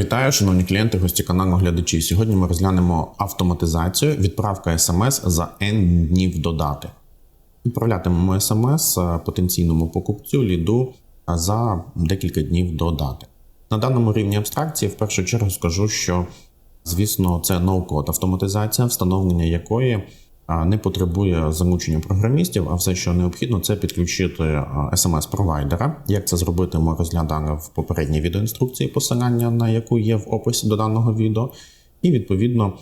Вітаю, шановні клієнти, гості каналу глядачі. Сьогодні ми розглянемо автоматизацію відправка смс за N днів до дати. Відправлятимемо смс потенційному покупцю ліду за декілька днів до дати. На даному рівні абстракції в першу чергу скажу, що звісно це ноу-код автоматизація, встановлення якої не потребує замучення програмістів, а все, що необхідно, це підключити смс-провайдера. Як це зробити, ми розглядали в попередній відеоінструкції, посилання на яку є в описі до даного відео. І відповідно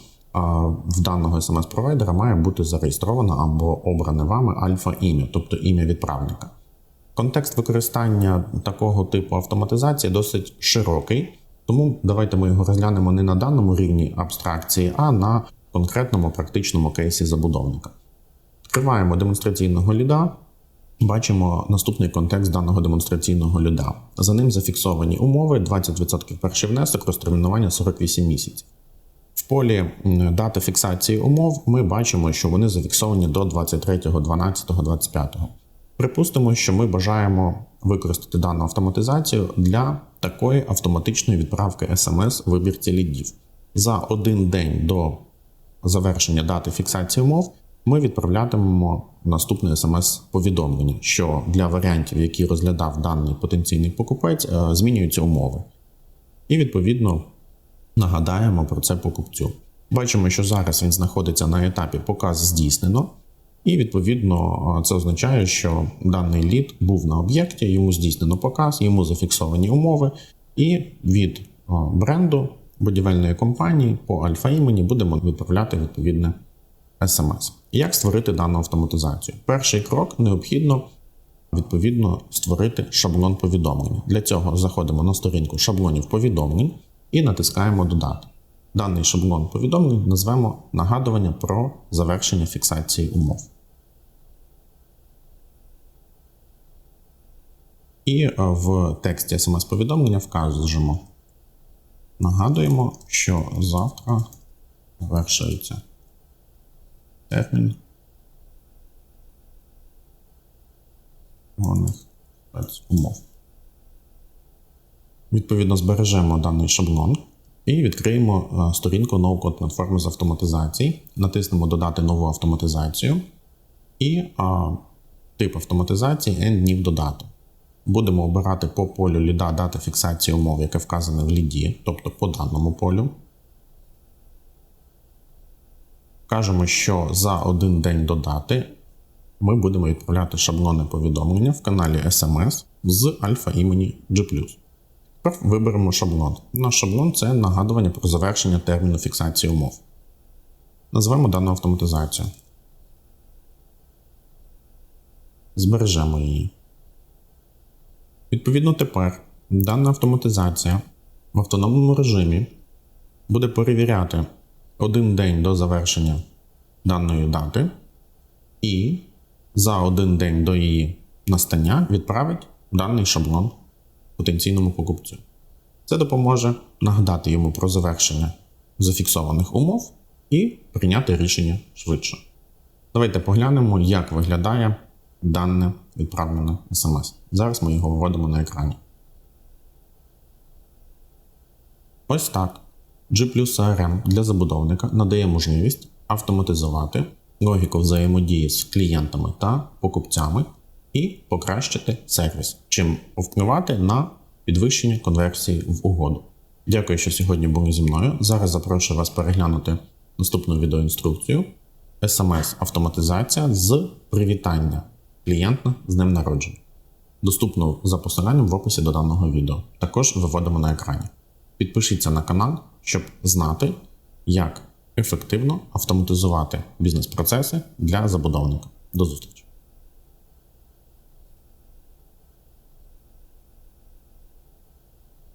в даного смс-провайдера має бути зареєстровано або обране вами альфа-ім'я, тобто ім'я відправника. Контекст використання такого типу автоматизації досить широкий, тому давайте ми його розглянемо не на даному рівні абстракції, а на конкретному практичному кейсі забудовника. Відкриваємо демонстраційного ліда. Бачимо наступний контекст даного демонстраційного ліда. За ним зафіксовані умови: 20% перший внесок, розтермінування 48 місяців. В полі дати фіксації умов ми бачимо, що вони зафіксовані до 23.12.25. Припустимо, що ми бажаємо використати дану автоматизацію для такої автоматичної відправки смс вибірці лідів. За один день до завершення дати фіксації умов ми відправлятимемо наступне смс-повідомлення, що для варіантів, які розглядав даний потенційний покупець, е, змінюються умови. І відповідно нагадаємо про це покупцю. Бачимо, що зараз він знаходиться на етапі показ здійснено, і відповідно е, це означає, що даний лід був на об'єкті, йому здійснено показ, йому зафіксовані умови, і від е, бренду будівельної компанії по альфа імені будемо відправляти відповідне смс. Як створити дану автоматизацію? Перший крок необхідно відповідно створити шаблон повідомлення. Для цього заходимо на сторінку шаблонів повідомлень і натискаємо Додати. Даний шаблон повідомлень назвемо нагадування про завершення фіксації умов. І е, в тексті смс-повідомлення вказуємо. Нагадуємо, що завтра завершується термін головних умов. Відповідно, збережемо даний шаблон і відкриємо е, сторінку ноу-код платформи з автоматизації, натиснемо Додати нову автоматизацію і а, тип автоматизації N днів додати. Будемо обирати по полю ліда дати фіксації умов, яке вказане в ліді, тобто по даному полю. Кажемо, що за один день до дати ми будемо відправляти шаблони повідомлення в каналі SMS з альфа імені G. Тепер виберемо шаблон. Наш шаблон це нагадування про завершення терміну фіксації умов. Назвемо дану автоматизацію. Збережемо її. Відповідно, тепер дана автоматизація в автономному режимі буде перевіряти один день до завершення даної дати і за один день до її настання відправить даний шаблон потенційному покупцю. Це допоможе нагадати йому про завершення зафіксованих умов і прийняти рішення швидше. Давайте поглянемо, як виглядає дане відправлене смс. Зараз ми його виводимо на екрані. Ось так. G CRM для забудовника надає можливість автоматизувати логіку взаємодії з клієнтами та покупцями і покращити сервіс, чим впливати на підвищення конверсії в угоду. Дякую, що сьогодні були зі мною. Зараз запрошую вас переглянути наступну відеоінструкцію. SMS автоматизація з привітання клієнта з ним народження. Доступну за посиланням в описі до даного відео. Також виводимо на екрані. Підпишіться на канал, щоб знати, як ефективно автоматизувати бізнес-процеси для забудовника. До зустрічі!